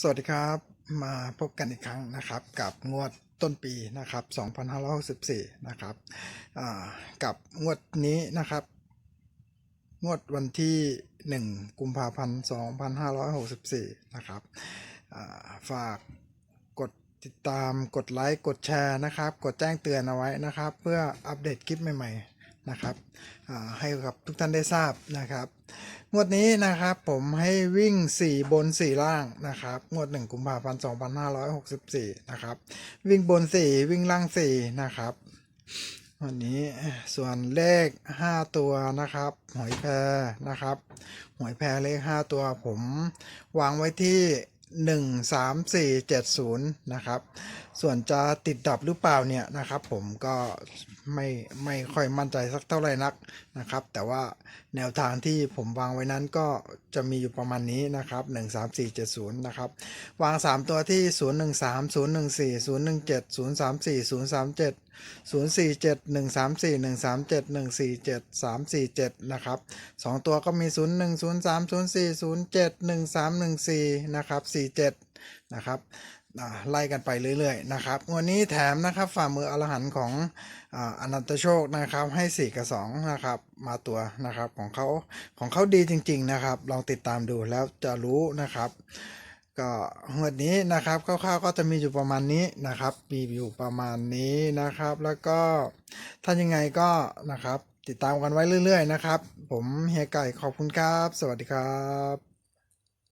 สวัสดีครับมาพบกันอีกครั้งนะครับ กับงวดต้นปีนะครับ2564นะครับอ่ากับงวดนี้นะครับ งวดวันที่ 1 กุมภาพันธ์2564นะครับอ่าฝากกดติดตามกดไลค์กดแชร์นะครับ กดแจ้งเตือนเอาไว้นะครับ เพื่ออัปเดตคลิปใหม่ๆ นะครับให้กับทุกท่านได้ทราบนะครับงวดนี้นะครับผมให้วิ่ง 4 บน 4 ล่างนะครับงวด 1 กุมภาพันธ์2564 นะครับวิ่งบน 4 วิ่งล่าง 4 นะครับวันนี้ส่วนเลข 5 ตัวนะครับหอยแพรนะครับหอยแพรเลข 5 ตัวผมวางไว้ที่ 1 3 4 7 0 นะครับ ส่วนจะติดดับหรือเปล่าเนี่ยนะครับ ผมก็ไม่ไม่ค่อยมั่นใจสักเท่าไหร่นักนะครับ แต่ว่าแนวทางที่ผมวางไว้นั้นก็จะมีอยู่ประมาณนี้นะครับ 1 3 4 7 0 นะครับ วาง 3 ตัวที่ 0 1 3 0 1 4 0 1 7 0 3 4 0 3 7 0 4 7 1 3 4 1 3 7 1 4 7 3 4 7 นะครับ 2 ตัวก็มี 0 1 0 3 0 4 0 7 1 3 1 4 นะครับ 47 นะครับ ไล่กันไปเรื่อยๆนะครับวันนี้แถมนะครับฝ่ามืออรหันของออนันตโชคนะครับให้ 4 กับ2นะครับมาตัวนะครับของเขาของเขาดีจริง ๆนะครับ ลองติดตามดูแล้วจะรู้นะครับ ก็งวดนี้นะครับคร่าวๆก็จะมีอยู่ประมาณนี้นะครับมีอยู่ประมาณนี้นะครับ แล้วก็ถ้ายังไงก็นะครับติดตามกันไว้เรื่อย ๆ นะครับ ผมเฮียไก่ขอบคุณครับ สวัสดีครับ